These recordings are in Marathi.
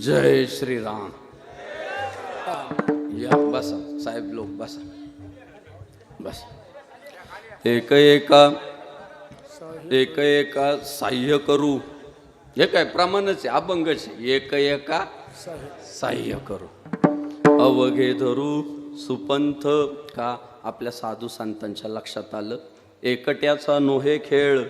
जय श्रीराम. या बसा साहेब लोक बसा. बस. एक एका एक एका साह्य करू. हे काय प्रमाणच आहे अभंगच एक एका साह्य करू. अवघे धरू सुपंथ का? आपल्या साधू संतांच्या लक्षात आलं. एकट्याचा नोहे खेळ.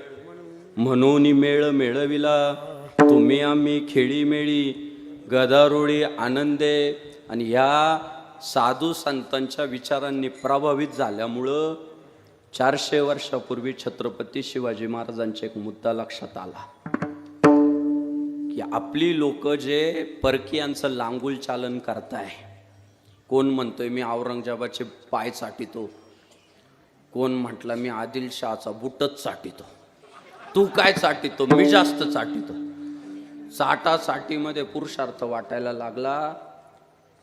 म्हणून मेळ मेळविला. तुम्ही आम्ही खेळी मेळी गदारोळी आनंदे आणि ह्या साधू संतांच्या विचारांनी प्रभावित झाल्यामुळं चारशे वर्षापूर्वी छत्रपती शिवाजी महाराजांचा एक मुद्दा लक्षात आला. की आपली लोक जे परकीयांचं लांगुल चालन करताय. कोण म्हणतोय मी औरंगजेबाचे पाय चाटितो. कोण म्हटलं मी आदिलशहाचा बुटच चाटितो. तू काय चाटितो? मी जास्त चाटितो. चाटा पुरुषार्थ वाटायला लागला.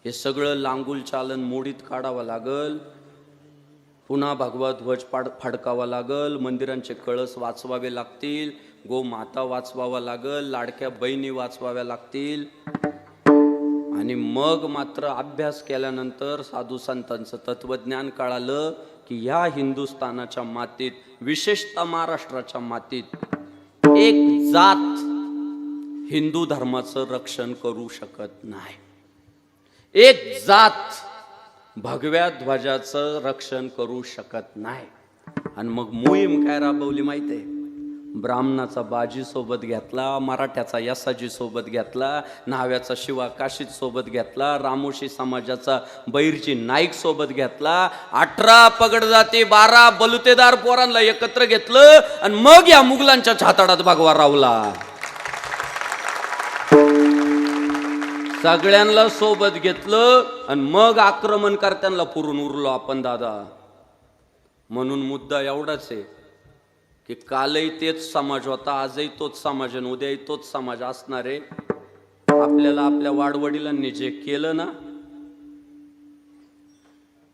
हे सगळं लांगुल चालन मोडीत काढावं लागल. पुन्हा भगवा ध्वज पाड फाडकावा लागल. मंदिरांचे कळस वाचवावे लागतील. गो माता वाचवावा लागल. लाडक्या बहिणी वाचवाव्या लागतील. आणि मग मात्र अभ्यास केल्यानंतर साधू संतांचं तत्वज्ञान कळालं की ह्या हिंदुस्थानाच्या मातीत विशेषतः महाराष्ट्राच्या मातीत एक जात हिंदू धर्माचं रक्षण करू शकत नाही. एक जात भगव्या ध्वजाचं रक्षण करू शकत नाही. आणि मग मोहीम काय राबवली माहिती आहे ब्राह्मणाचा बाजी सोबत घेतला मराठ्याचा यसाजी सोबत घेतला न्हाव्याचा शिवा काशीत सोबत घेतला रामोशी समाजाचा बैरजी नाईक सोबत घेतला अठरा पगड जाती बारा बलुतेदार पोरांना एकत्र घेतलं आणि मग या मुघलांच्या छाताडात भगवा रावला. सगळ्यांना सोबत घेतलं आणि मग आक्रमणकर्त्यांना पुरून उरलो आपण दादा. म्हणून मुद्दा एवढाच आहे की कालही तेच समाज होता आजही तोच समाज आणि उद्याही तोच समाज असणार आहे. आपल्याला आपल्या वाडवडिलांनी जे केलं ना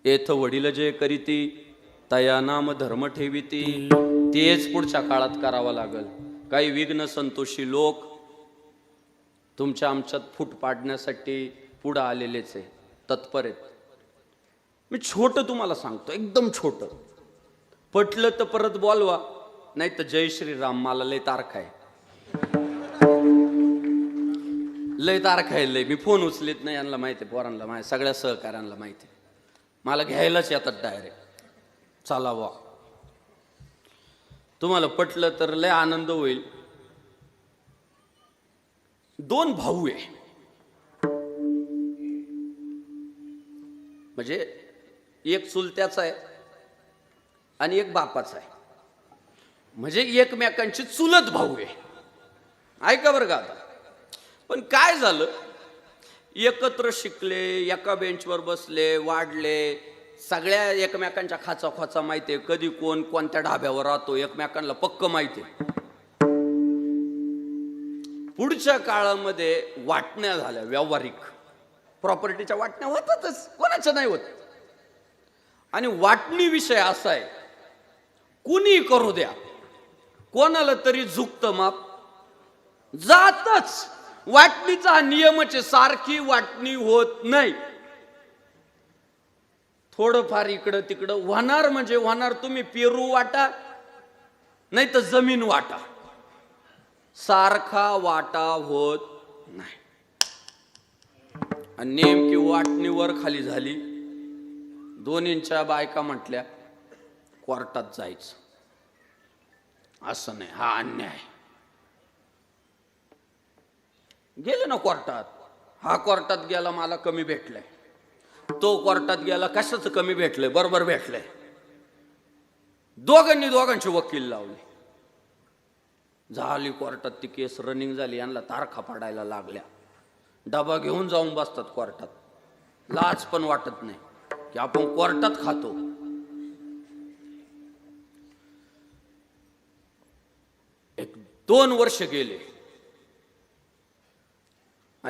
येथ वडील जे करीती तया नाम धर्म ठेविती तेच पुढच्या काळात करावं लागल. काही विघ्न संतोषी लोक तुमच्या आमच्यात फूट पाडण्यासाठी पुढं आलेलेच आहे. तत्पर आहेत मी छोटं तुम्हाला सांगतो एकदम छोटं. पटलं तर परत बोलवा नाही तर जय श्रीराम मला लय तारखा आहे. लय तारखा आहे लय. मी फोन उचलीत नाही यांना माहिती आहे पोरांना माहिती सगळ्या सहकाऱ्यांना माहिती आहे. मला घ्यायलाच येतात डायरेक्ट चला वा. तुम्हाला पटलं तर लय आनंद होईल. दोन भाऊ आहे. म्हणजे एक चुलत्याचा आहे आणि एक बापाचा आहे. म्हणजे एकमेकांची चुलत भाऊ आहे. ऐका बरं का आता. पण काय झालं? एकत्र शिकले एका बेंचवर बसले वाढले. सगळ्या एकमेकांच्या खाचा खोचा माहिती आहे. कधी कोण कोणत्या ढाब्यावर राहतो एकमेकांना पक्क माहिती आहे. पुढच्या काळामध्ये वाटण्या झाल्या व्यावहारिक. प्रॉपर्टीच्या वाटण्या होतातच कोणाच्या नाही होत. आणि वाटणी विषय असा आहे कुणी करू द्या कोणाला तरी झुकतं माप. जातच वाटणीचा हा नियमच सारखी वाटणी होत नाही. थोडंफार इकडं तिकडं होणार म्हणजे होणार तुम्ही पेरू वाटा नाही तर जमीन वाटा. सारखा वाटा होत नाही. आणि नेमकी वाटणी वर खाली झाली. दोन्हींच्या बायका म्हटल्या कोर्टात जायचं. असं नाही हा अन्याय. गेले ना कोर्टात? हा कोर्टात गेला मला कमी भेटलंय. तो कोर्टात गेला कशाचं कमी भेटलंय? बरोबर भेटलंय. दोघांनी दोघांची वकील लावले. झाली कोर्टात ती केस रनिंग झाली यांना तारखा पाडायला लागल्या. डबा घेऊन जाऊन बसतात कोर्टात. लाज पण वाटत नाही की आपण कोर्टात खातो. एक दोन वर्ष गेले.